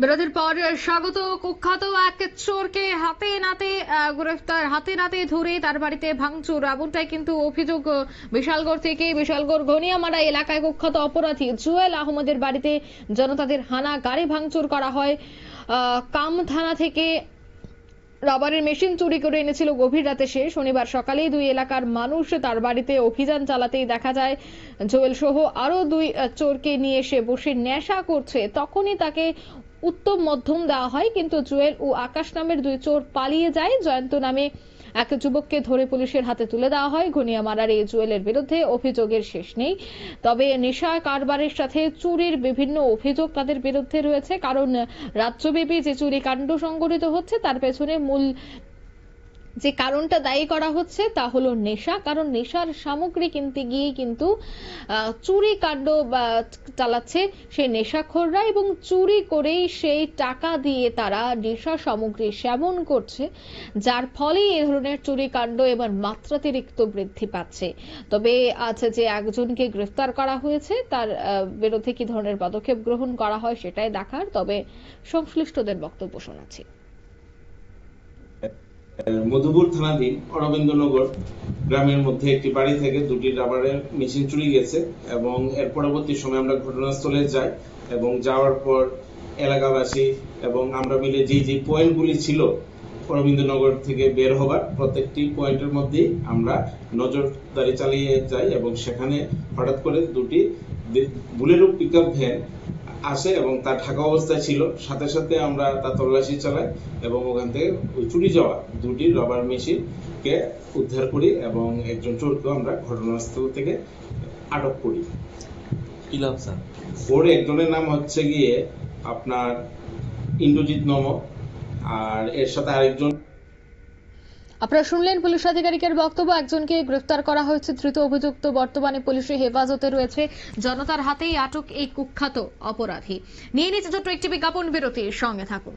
বিরতির পর স্বাগত। কুখ্যাত এক চোরকে হাতে নাতে গ্রেফতার হাতে নাতে ধরে তার বাড়িতে ভাঙচুর। এমনটাই কিন্তু অভিযোগ বিশালগড় থেকে বিশালগড় ঘনিয়ামারা এলাকায় কুখ্যাত অপরাধী জুয়েল আহমদের বাড়িতে জনতাদের হানা গাড়ি ভাঙচুর করা হয়। কাম থানা থেকে রাবারের মেশিন চুরি করে এনেছিল গভীর রাতে সে। শনিবার সকালেই দুই এলাকার মানুষ তার বাড়িতে অভিযান চালাতেই দেখা যায়, জোয়েল সহ আরও দুই চোরকে নিয়ে এসে বসে নেশা করছে। তখনই তাকে উত্তম মধ্যম দেওয়া হয়, কিন্তু জুয়েল ও আকাশ নামের দুই চোর পালিয়ে যায়। জয়ন্ত নামে এক যুবককে ধরে পুলিশের হাতে তুলে দেওয়া হয়। ঘনিয়া মারার এই জুয়েলের বিরুদ্ধে অভিযোগের শেষ নেই। তবে নেশা কারবারের সাথে চুরির বিভিন্ন অভিযোগ তাদের বিরুদ্ধে রয়েছে, কারণ রাজ্যব্যাপী যে চুরি কাণ্ড সংঘটিত হচ্ছে, তার পেছনে মূল যে কারণটা দায়ী করা হচ্ছে তা হলো নেশা, কারণ নেশার সামগ্রী কিনতে গিয়ে কিন্তু চুরি কাণ্ড চালাচ্ছে সেই নেশাখোররা এবং চুরি করেই সেই টাকা দিয়ে তারা নেশা সামগ্রী সেবন করছে, যার ফলে এ ধরনের চুরি কাণ্ড এবার মাত্রাতিরিক্ত বৃদ্ধি পাচ্ছে। তবে আজ যে একজনকে গ্রেফতার করা হয়েছে, তার বিরুদ্ধে কি ধরনের পদক্ষেপ গ্রহণ করা হয় সেটাই দেখার, তবে সংশ্লিষ্টদের বক্তব্য শোনাচ্ছি। মধুপুর থানাধীন অরবিন্দনগর গ্রামের মধ্যে একটি বাড়ি থেকে দুটি রাবারের মেশিন চুরি গেছে এবং এর পরবর্তী সময় আমরা ঘটনাস্থলে যাই এবং যাওয়ার পর এলাকাবাসী এবং আমরা মিলে যে যে পয়েন্টগুলি ছিল অরবিন্দনগর থেকে বের হবার, প্রত্যেকটি পয়েন্টের মধ্যেই আমরা নজরদারি চালিয়ে যাই এবং সেখানে হঠাৎ করে দুটি বুলেরো পিক আপ ভ্যান আসে এবং তার ঢাকা অবস্থায় ছিল। সাথে সাথে আমরা তার তল্লাশি চালাই এবং ওখান থেকে ওই চুরি যাওয়া দুটি রবার মেশিনকে উদ্ধার করি এবং একজন চোরকে আমরা ঘটনাস্থল থেকে আটক করি। কি লাভ স্যার? ওর একজনের নাম হচ্ছে গিয়ে আপনার ইন্দ্রজিৎ নম আর এর সাথে আরেকজন আপনারা শুনলেন পুলিশ আধিকারিকের বক্তব্য। একজনকে গ্রেফতার করা হয়েছে। ধৃত অভিযুক্ত বর্তমানে পুলিশের হেফাজতে রয়েছে। জনতার হাতেই আটক এই কুখ্যাত অপরাধী। নিয়ে নিচ্ছে ছোট্ট একটি বিজ্ঞাপন। বিরতির সঙ্গে থাকুন।